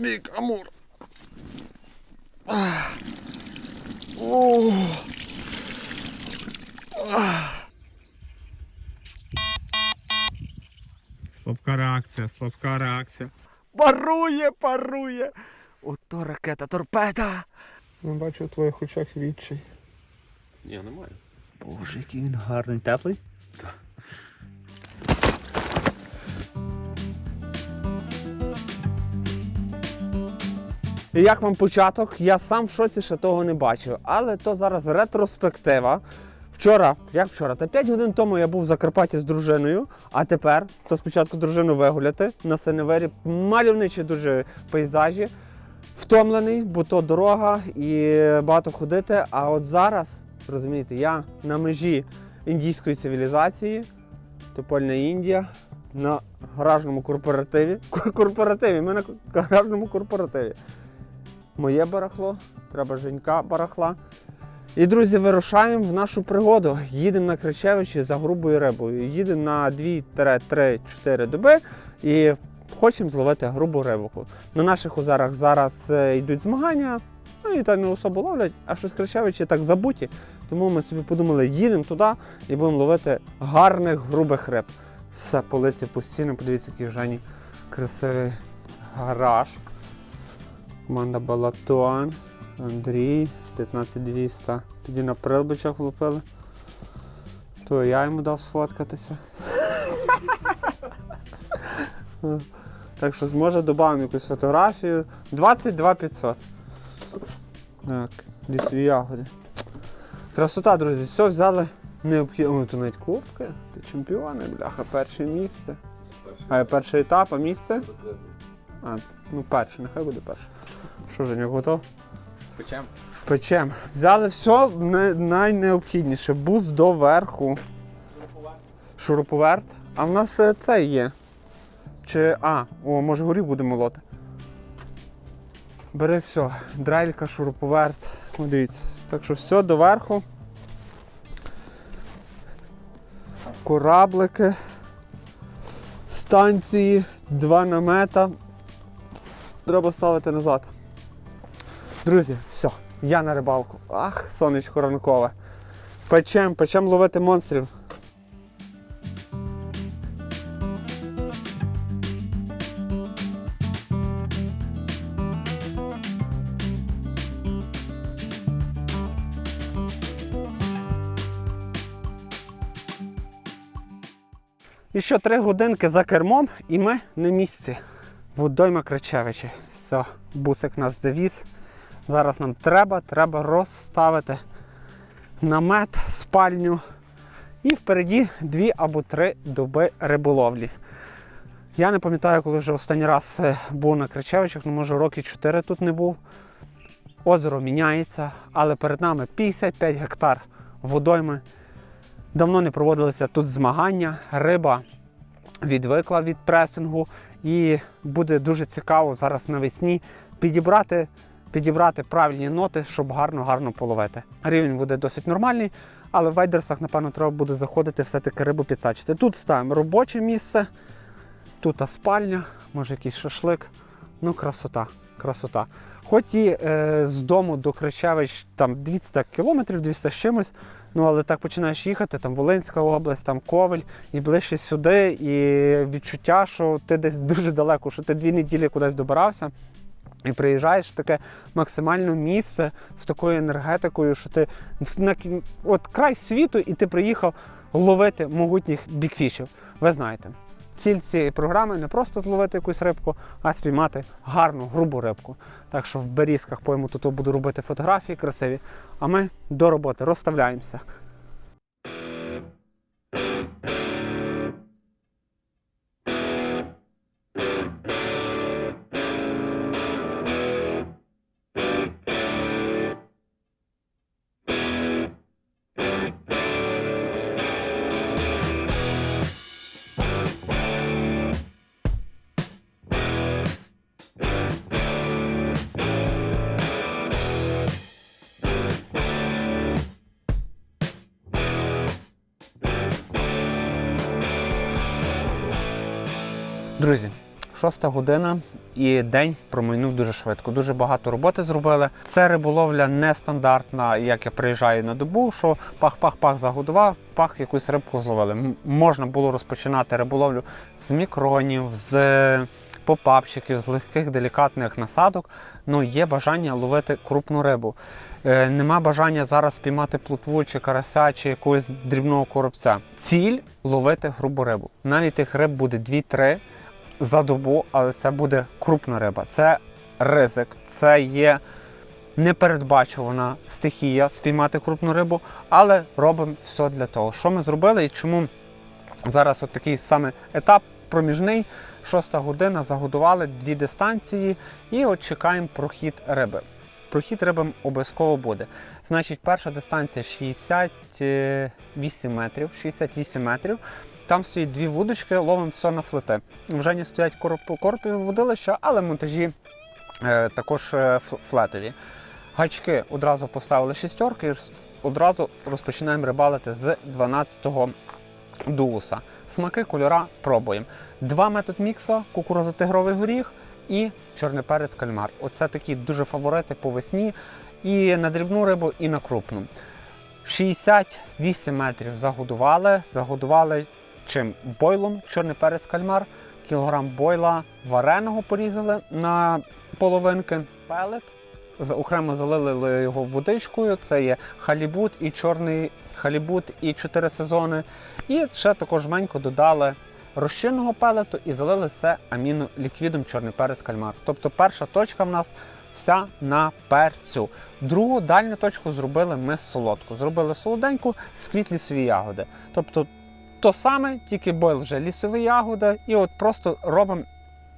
бік, амур. О. Слабка реакція, слабка реакція. Парує, парує. Ото ракета торпеда. Ну, бачу в твоїх очах відчай. Ні, немає. Боже, який він гарний, теплий. Як вам початок? Я сам в шоці ще того не бачив. Але то зараз ретроспектива. Вчора, як вчора, та 5 годин тому я був в Закарпатті з дружиною, а тепер то спочатку дружину вигуляти на Синевері. Мальовничі дуже пейзажі. Втомлений, бо то дорога і багато ходити. А от зараз, розумієте, я на межі індійської цивілізації, Топольна Індія, на гаражному корпоративі. Кор- Корпоративі, ми на гаражному корпоративі. Моє барахло, треба Женька барахла. І, друзі, вирушаємо в нашу пригоду. Їдемо на Кричевичі за грубою рибою. Їдемо на 2-3-4 доби і хочемо зловити грубу рибку. На наших озерах зараз е, йдуть змагання, ну і так не особо ловлять, а щось Кричевичі так забуті. Тому ми собі подумали, їдемо туди і будемо ловити гарних грубих риб. Все, полиці постійно, подивіться, який Жені красивий гараж. Команда Балатон, Андрій, 15200. Тоді на прилбичах лупили. То я йому дав сфоткатися. Так що зможе додамо якусь фотографію. 22 500. Так, лісові ягоди. Красота, друзі, все взяли. Необхідно. То навіть кубки. Ти чемпіони, бляха, перше місце. А перший етап, а місце? А, ну перше, нехай буде перше. Що Женя, готов? Печем. Печем. Взяли все не- найнеобхідніше. Бус до верху. Шуруповерт. А в нас е, це є. Чи. А, о, може горіх буде молоти. Бери все. Дрелька, шуруповерт. О, дивіться. Так що все доверху. Кораблики. Станції, два намета. Треба ставити назад. Друзі, все, я на рибалку. Ах, сонечко ранкове. Печем, печем ловити монстрів. І ще три годинки за кермом, і ми на місці. Водойма Кричевичі. Все, бусик нас завіз. Зараз нам треба, треба розставити намет, спальню. І впереді дві або три доби риболовлі. Я не пам'ятаю, коли вже останній раз е, був на Кричевичах, ну може роки 4 тут не був. Озеро міняється, але перед нами 55 гектар водойми. Давно не проводилися тут змагання. Риба відвикла від пресингу, і буде дуже цікаво зараз навесні підібрати, підібрати правильні ноти, щоб гарно-гарно половити. Рівень буде досить нормальний, але в вайдерсах, напевно, треба буде заходити все-таки рибу підсачити. Тут ставимо робоче місце, тут спальня, може якийсь шашлик. Ну, красота, красота. Хоч і е, з дому до Кричевич там 200 кілометрів, 200 з чимось. Ну, але так починаєш їхати, там Волинська область, там Ковель, і ближче сюди, і відчуття, що ти десь дуже далеко, що ти дві неділі кудись добирався. І приїжджаєш в таке максимальне місце з такою енергетикою, що ти на от край світу, і ти приїхав ловити могутніх бікфішів. Ви знаєте, ціль цієї програми не просто зловити якусь рибку, а спіймати гарну, грубу рибку. Так що в берізках пойму тут буду робити фотографії красиві, а ми до роботи розставляємося. Друзі, шоста година. і день промайнув дуже швидко. Дуже багато роботи зробили. Це риболовля нестандартна, як я приїжджаю на добу, що пах-пах-пах загодував, пах якусь рибку зловили. Можна було розпочинати риболовлю з мікронів, з попапчиків, з легких делікатних насадок. Ну є бажання ловити крупну рибу. Е, нема бажання зараз піймати плотву чи карася, чи якогось дрібного коробця. Ціль ловити грубу рибу. Навіть тих риб буде 2-3 за добу, але це буде крупна риба. Це ризик, це є непередбачувана стихія спіймати крупну рибу, але робимо все для того. Що ми зробили і чому зараз от такий саме етап проміжний, шоста година, загодували дві дистанції і от чекаємо прохід риби. Прохід риби обов'язково буде. Значить, перша дистанція 68 метрів. 68 метрів. Там стоїть дві вудочки, ловимо все на флети. Вже не стоять коропі водилища, але монтажі е, також е, флетові. Гачки одразу поставили шістерки і одразу розпочинаємо рибалити з 12-го дууса. Смаки, кольора пробуємо. Два метод мікса, кукурузотигровий горіх і чорний перець кальмар. Оце такі дуже фаворити по весні і на дрібну рибу, і на крупну. 68 метрів загодували. Загодували чим? Бойлом, чорний перець кальмар, кілограм бойла вареного порізали на половинки, пелет. з- Окремо залили його водичкою. Це є халібут і чорний халібут і 4 сезони. І ще також жменько додали розчинного пелету і залили все аміноліквідом чорний перець кальмар. Тобто перша точка в нас вся на перцю. Другу дальню точку зробили ми солодку. Зробили солоденьку сквіт лісові ягоди. Тобто то саме, тільки бойл вже лісові ягоди, і от просто робимо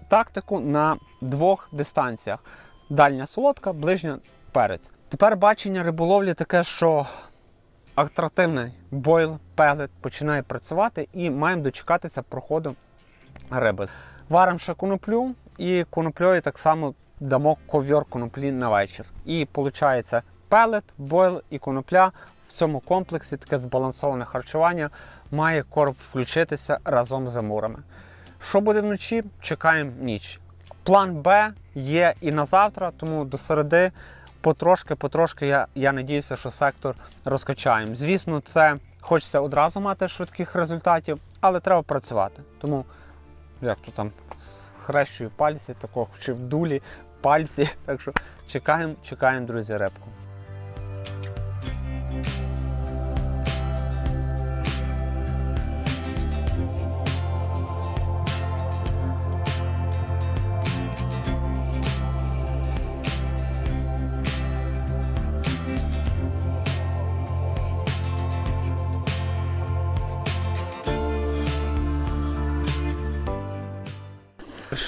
тактику на двох дистанціях: дальня солодка, ближня перець. Тепер бачення риболовлі таке, що атрактивний бойл, пелет починає працювати і маємо дочекатися проходу риби. Варимо ще коноплю і коноплею так само дамо ковьор коноплі на вечір. І виходить пелет, бойл і конопля в цьому комплексі таке збалансоване харчування має короб включитися разом з амурами. Що буде вночі? Чекаємо ніч. План Б є і на завтра, тому до середи потрошки, потрошки я, я надіюся, що сектор розкачаємо. Звісно, це хочеться одразу мати швидких результатів, але треба працювати. Тому як то там хрещую пальці, такого чи в дулі пальці. Так що чекаємо, чекаємо, друзі, репку.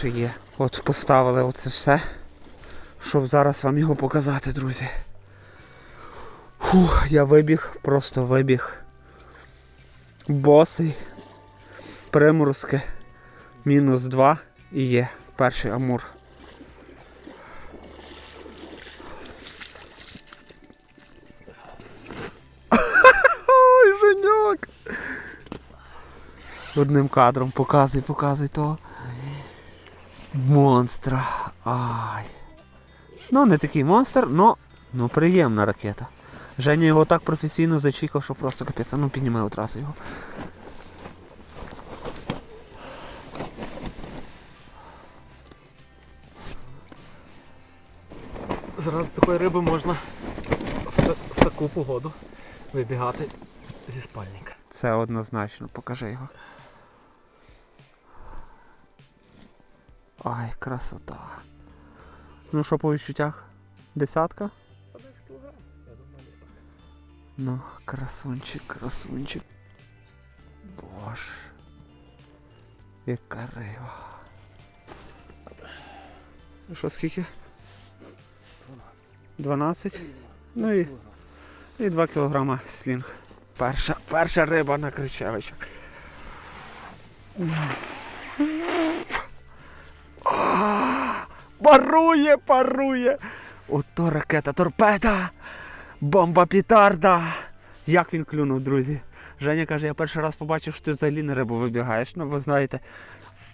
Ще є. От поставили оце все, щоб зараз вам його показати, друзі. Фух, я вибіг, просто вибіг. Босий. Приморозки. Мінус 2 і є перший амур. Женьок! Одним кадром показуй, показуй того. Монстра. Ай. Ну, не такий монстр, но ну, приємна ракета. Женя його так професійно зачікав, що просто капець. Ну піднімай одразу його. Заради такої риби можна в, та- в таку погоду вибігати зі спальника. Це однозначно, покажи його. Ай, красота. Ну що по відчуттях? Десятка? Я думаю, десь так. Ну, красунчик, красунчик. Боже. Яка риба. Ну що, скільки? 12. Ну і, і 2 кілограма слінг. Перша, перша риба на Кричевича. Парує, парує! Ото ракета торпеда! Бомба пітарда! Як він клюнув, друзі? Женя каже, я перший раз побачив, що ти взагалі на рибу вибігаєш. Ну, ви знаєте.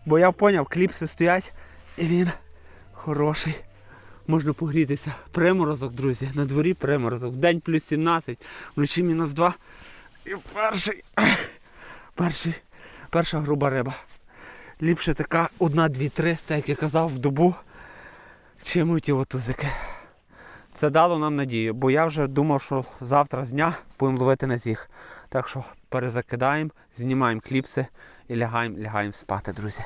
Бо я поняв, кліпси стоять, і він Хороший. Можна погрітися. Приморозок, друзі. На дворі приморозок. День плюс 17, вночі мінус 2. І перший. Перший. Перша груба риба. Ліпше така одна, дві, три, так як я казав, в добу, чим його тузики. Це дало нам надію, бо я вже думав, що завтра з дня будемо ловити на зіг. Так що перезакидаємо, знімаємо кліпси і лягаємо, лягаємо спати, друзі.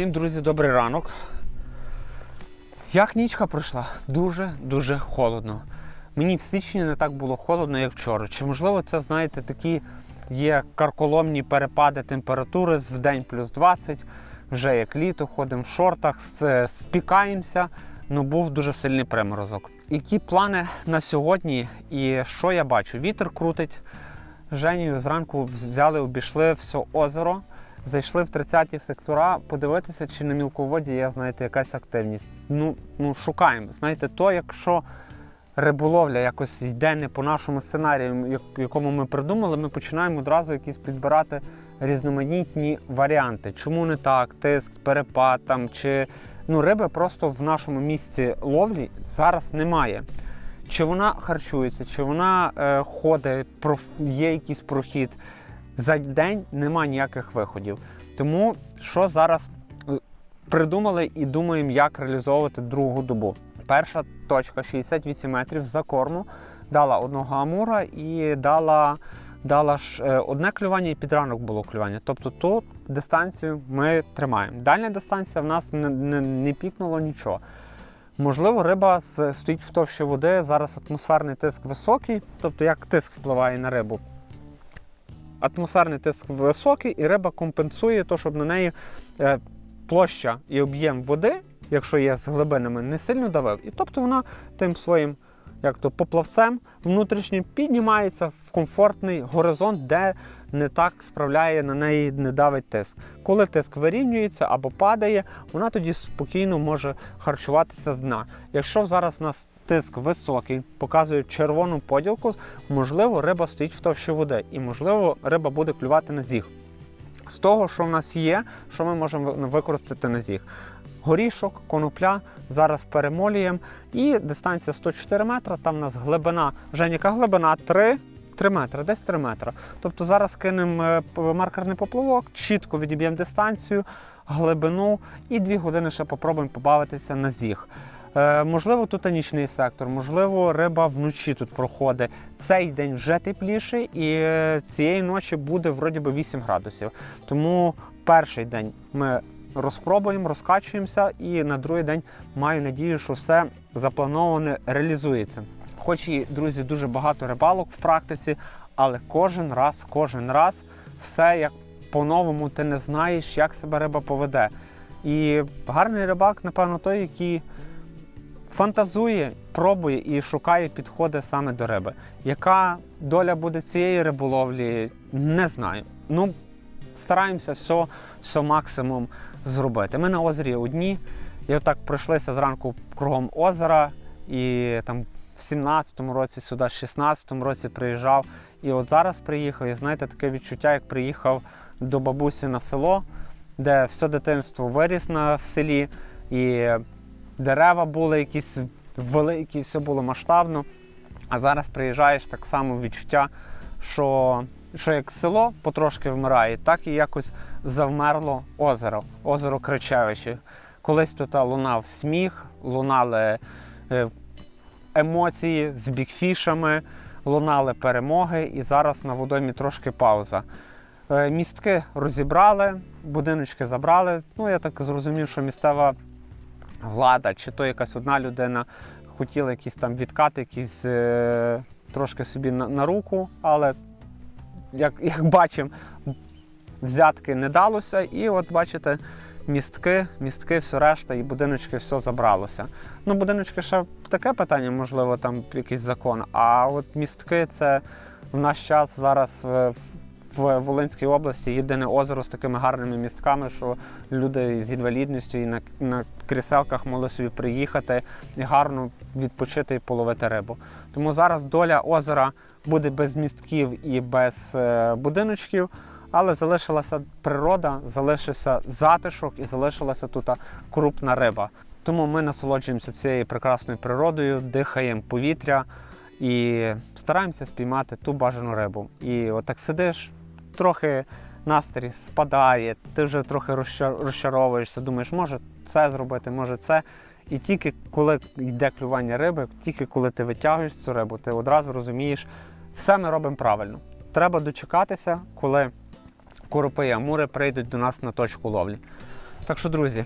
Всім, друзі, добрий ранок. Як нічка пройшла? Дуже-дуже холодно. Мені в січні не так було холодно, як вчора. Чи можливо це, знаєте, такі є карколомні перепади температури в день плюс 20, вже як літо, ходимо в шортах, спікаємося, ну був дуже сильний приморозок. Які плани на сьогодні і що я бачу? Вітер крутить. Женію зранку взяли, обійшли все озеро. Зайшли в 30-ті сектора, подивитися, чи на мілководді є, знаєте, якась активність. Ну, ну шукаємо. Знаєте, то якщо риболовля якось йде не по нашому сценарію, як- якому ми придумали, ми починаємо одразу якісь підбирати різноманітні варіанти. Чому не так? Тиск, перепад там чи ну риби просто в нашому місці ловлі зараз немає. Чи вона харчується, чи вона е, ходить, є якийсь прохід за день нема ніяких виходів. Тому що зараз е, придумали і думаємо, як реалізовувати другу добу. Перша точка 68 метрів за корму дала одного амура і дала, дала ж е, одне клювання і під ранок було клювання. Тобто ту дистанцію ми тримаємо. Дальня дистанція в нас не, не, не пікнуло нічого. Можливо, риба стоїть в товщі води. Зараз атмосферний тиск високий, тобто як тиск впливає на рибу атмосферний тиск високий, і риба компенсує то, щоб на неї е, площа і об'єм води, якщо є з глибинами, не сильно давив. І тобто вона тим своїм як то поплавцем внутрішнім піднімається в комфортний горизонт, де не так справляє на неї, не давить тиск. Коли тиск вирівнюється або падає, вона тоді спокійно може харчуватися з дна. Якщо зараз у нас тиск високий, показує червону поділку, можливо, риба стоїть в товщі води, і можливо, риба буде клювати на зіг. З того, що в нас є, що ми можемо використати на зіг. Горішок, конопля, зараз перемолюємо. І дистанція 104 метра, там у нас глибина, Женя, яка глибина 3, 3 метри, десь 3 метри. Тобто зараз кинемо е, маркерний поплавок, чітко відіб'ємо дистанцію, глибину і 2 години ще попробуємо побавитися на зіг. Е, можливо, тут нічний сектор, можливо, риба вночі тут проходить. Цей день вже тепліший, і е, цієї ночі буде вроді би 8 градусів. Тому перший день ми розпробуємо, розкачуємося, і на другий день маю надію, що все заплановане реалізується. Хоч і друзі, дуже багато рибалок в практиці, але кожен раз, кожен раз все як по-новому ти не знаєш, як себе риба поведе. І гарний рибак, напевно, той, який фантазує, пробує і шукає підходи саме до риби. Яка доля буде цієї риболовлі, не знаю. Ну, стараємося все, все максимум зробити. Ми на озері одні, і отак пройшлися зранку кругом озера, і там в 17-му році сюди, в 16-му році приїжджав. І от зараз приїхав, і знаєте, таке відчуття, як приїхав до бабусі на село, де все дитинство виріс на в селі, і дерева були якісь великі, все було масштабно. А зараз приїжджаєш так само відчуття, що, що як село потрошки вмирає, так і якось завмерло озеро, озеро Кричевичі. Колись тут лунав сміх, лунали е, емоції з бікфішами, лунали перемоги, і зараз на водоймі трошки пауза. Е, Містки розібрали, будиночки забрали. Ну, я так зрозумів, що місцева влада, чи то якась одна людина хотіла якісь там відкати, якісь е, трошки собі на, на руку, але як, як бачимо, взятки не далося. І от бачите, містки, містки, все решта, і будиночки все забралося. Ну, будиночки ще таке питання, можливо, там якийсь закон. А от містки це в наш час зараз в Волинській області єдине озеро з такими гарними містками, що люди з інвалідністю і на, на кріселках могли собі приїхати і гарно відпочити і половити рибу. Тому зараз доля озера буде без містків і без е, будиночків, але залишилася природа, залишився затишок і залишилася тут крупна риба. Тому ми насолоджуємося цією прекрасною природою, дихаємо повітря і стараємося спіймати ту бажану рибу. І отак сидиш, трохи настрій спадає, ти вже трохи розчаровуєшся, думаєш, може це зробити, може це. І тільки коли йде клювання риби, тільки коли ти витягуєш цю рибу, ти одразу розумієш, все ми робимо правильно. Треба дочекатися, коли коропи і амури прийдуть до нас на точку ловлі. Так що, друзі,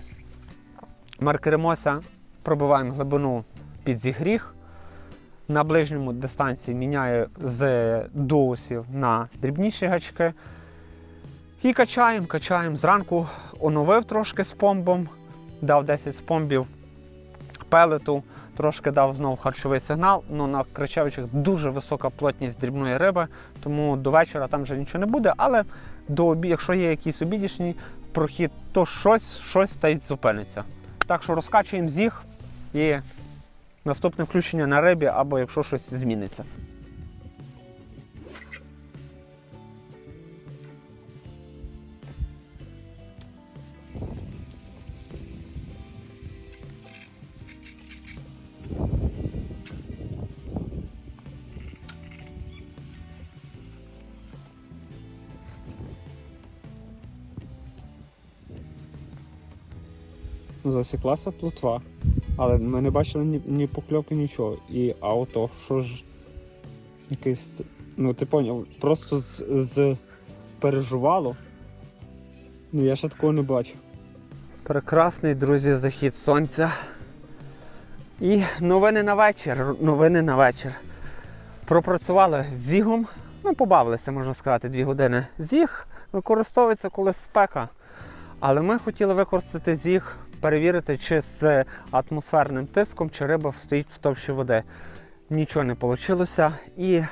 маркеримося, пробиваємо глибину під зігріх. На ближньому дистанції міняю з доусів на дрібніші гачки. І качаємо, качаємо. Зранку оновив трошки з помбом, дав 10 спомбів пелету, трошки дав знову харчовий сигнал. Ну, на Кричевичах дуже висока плотність дрібної риби, тому до вечора там вже нічого не буде. Але до обі... якщо є якийсь обідішній прохід, то щось, щось та й зупиниться. Так що розкачуємо зіг і наступне включення на рибі, або якщо щось зміниться. Ну, засіклася плотва, але ми не бачили ні, ні покльовки, нічого. І а що ж якийсь. Ну, ти поняв, просто з, з пережувало. Ну я ще такого не бачив. Прекрасний, друзі, захід сонця. І новини на вечір. Новини на вечір. Пропрацювали зігом. Ну, побавилися, можна сказати, дві години. Зіг використовується коли спека. Але ми хотіли використати зіг, перевірити, чи з атмосферним тиском, чи риба стоїть в товщі води. Нічого не вийшло. І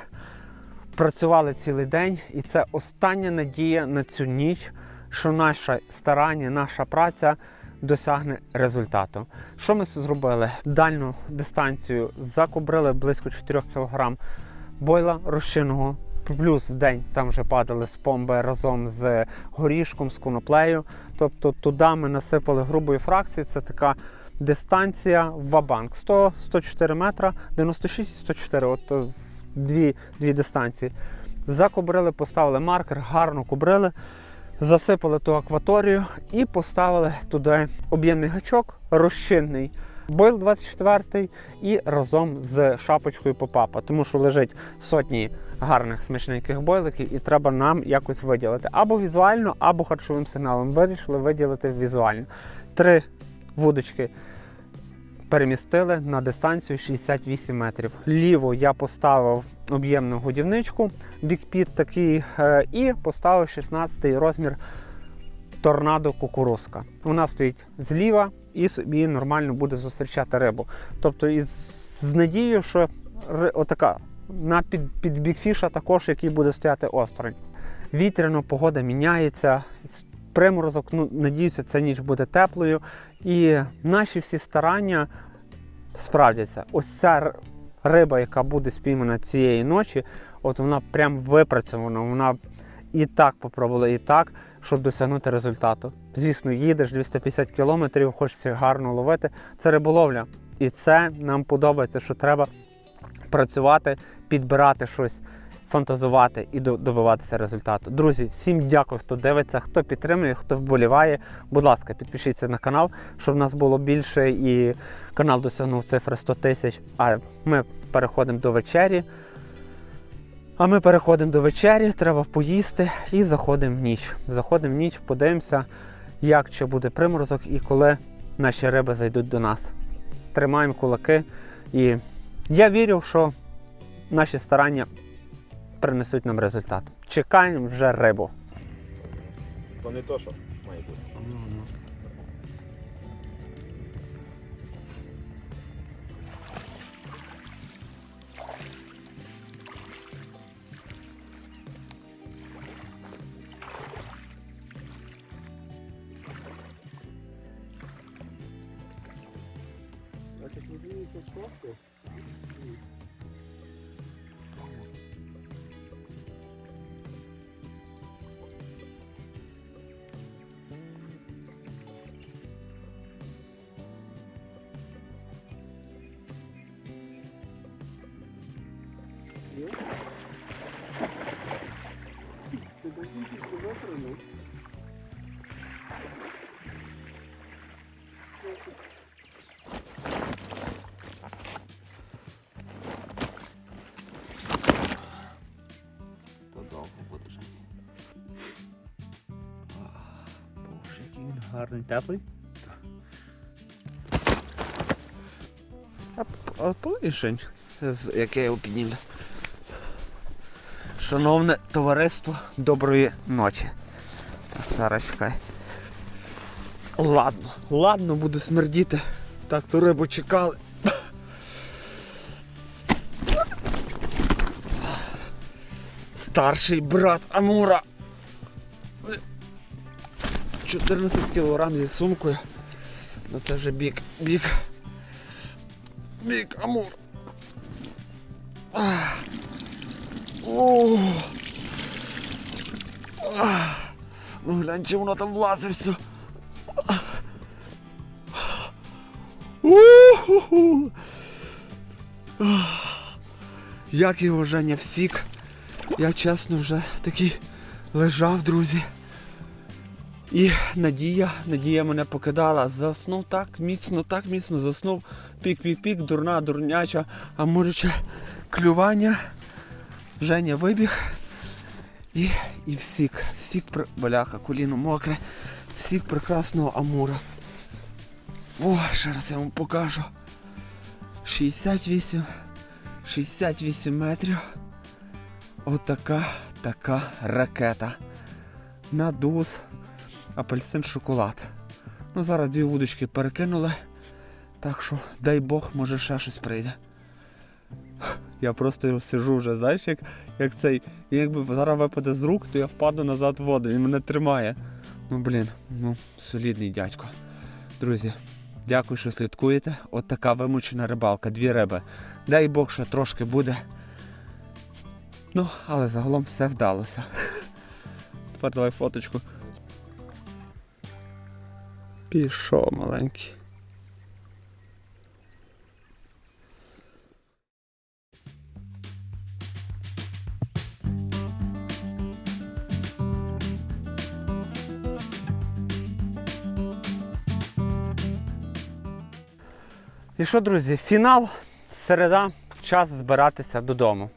працювали цілий день. І це остання надія на цю ніч, що наше старання, наша праця досягне результату. Що ми зробили? Дальню дистанцію закобрили близько 4 кг бойла розчинного. Плюс в день там вже падали з помби разом з горішком, з коноплею. Тобто туди ми насипали грубої фракції. Це така дистанція в вабанк 100-104 метра, 96 і 104. От е, дві, дві дистанції. Закобрили, поставили маркер, гарно кобрили, засипали ту акваторію і поставили туди об'ємний гачок, розчинний. Бойл 24 і разом з шапочкою попапа, тому що лежить сотні гарних смачненьких бойликів, і треба нам якось виділити або візуально, або харчовим сигналом. Вирішили виділити візуально. Три вудочки перемістили на дистанцію 68 метрів. Ліво я поставив об'ємну годівничку, бікпіт такий, е, і поставив 16 розмір торнадо кукурузка. Вона стоїть зліва і собі нормально буде зустрічати рибу. Тобто із з надією, що отака на під, під також, який буде стояти осторонь. Вітряно, погода міняється. Приморозок, ну, надіюся, ця ніч буде теплою. І наші всі старання справдяться. Ось ця риба, яка буде спіймана цієї ночі, от вона прям випрацьована. Вона і так попробувала, і так, щоб досягнути результату. Звісно, їдеш 250 кілометрів, хочеться гарно ловити. Це риболовля. І це нам подобається, що треба працювати, підбирати щось, фантазувати і добиватися результату. Друзі, всім дякую, хто дивиться, хто підтримує, хто вболіває. Будь ласка, підпишіться на канал, щоб нас було більше і канал досягнув цифри 100 тисяч. А ми переходимо до вечері. А ми переходимо до вечері, треба поїсти і заходимо в ніч. Заходимо в ніч, подивимося, як чи буде приморозок і коли наші риби зайдуть до нас. Тримаємо кулаки. І я вірю, що наші старання принесуть нам результат. Чекаємо вже рибу. То не то, що гарний, теплий. А полишень, яке його піднімлю. Шановне товариство, доброї ночі. Так, зараз чекай. Ладно, ладно, буду смердіти. Так, ту рибу чекали. Старший брат Амура. 14 кілограм зі сумкою. Ну це вже бік, бік. Бік Амур. Ну глянь, чи воно там влазить все. Як його Женя всік. Я чесно вже такий лежав, друзі. І надія, надія мене покидала. Заснув так міцно, так міцно заснув. Пік-пік-пік, дурна, дурняча, амуряче клювання. Женя вибіг. І, і всік, всік, бляха, коліно мокре, всік прекрасного амура. О, ще раз я вам покажу. 68, 68 метрів. Отака така ракета. Надуз, апельсин, шоколад. Ну, зараз дві вудочки перекинули. Так що, дай Бог, може ще щось прийде. Я просто його сижу вже, знаєш, як, як цей. Якби зараз випаде з рук, то я впаду назад в воду, він мене тримає. Ну, блін, ну, солідний дядько. Друзі, дякую, що слідкуєте. От така вимучена рибалка, дві риби. Дай Бог, ще трошки буде. Ну, але загалом все вдалося. Тепер давай фоточку. Пішов маленький. І що, друзі, фінал, середа, час збиратися додому.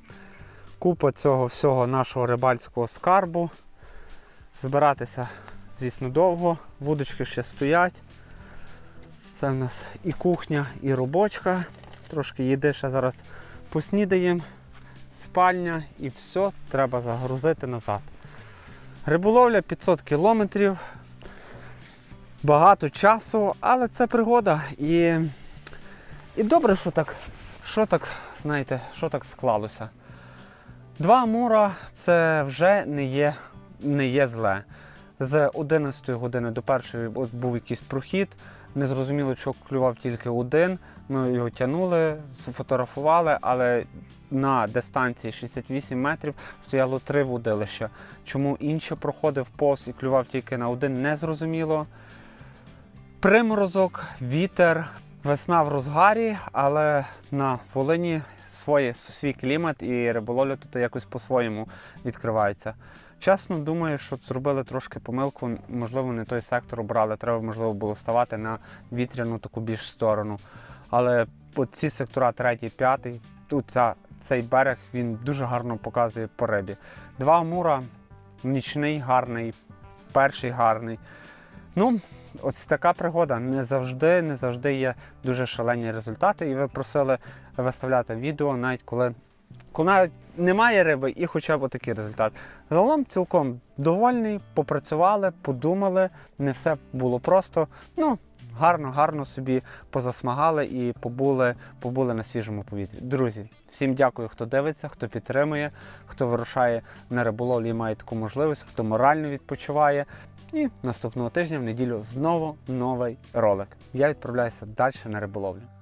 Купа цього всього нашого рибальського скарбу. Збиратися, звісно, довго. Вудочки ще стоять. Це в нас і кухня, і робочка. Трошки їди ще зараз поснідаємо, спальня і все треба загрузити назад. Риболовля 500 кілометрів. Багато часу, але це пригода. І і добре, що так, що так, знаєте, що так склалося. Два амура це вже не є, не є зле. З 11 години до першої був якийсь прохід. Незрозуміло, що клював тільки один. Ми його тягнули, сфотографували, але на дистанції 68 метрів стояло три вудилища. Чому інші проходив повз і клював тільки на один, незрозуміло. Приморозок, вітер, весна в розгарі, але на Волині своє, свій клімат і риболовля тут якось по-своєму відкривається. Чесно, думаю, що зробили трошки помилку, можливо, не той сектор обрали, треба, можливо, було ставати на вітряну таку більш сторону. Але от ці сектора, третій, п'ятий, тут ця, цей берег він дуже гарно показує по рибі. Два амура, нічний гарний, перший гарний. Ну, ось така пригода. Не завжди, не завжди є дуже шалені результати. І ви просили виставляти відео, навіть коли, коли немає риби і хоча б такий результат. Загалом цілком довольний, попрацювали, подумали, не все було просто. Ну, гарно, гарно собі позасмагали і побули, побули на свіжому повітрі. Друзі, всім дякую, хто дивиться, хто підтримує, хто вирушає на риболовлю і має таку можливість, хто морально відпочиває. І наступного тижня в неділю знову новий ролик. Я відправляюся далі на риболовлю.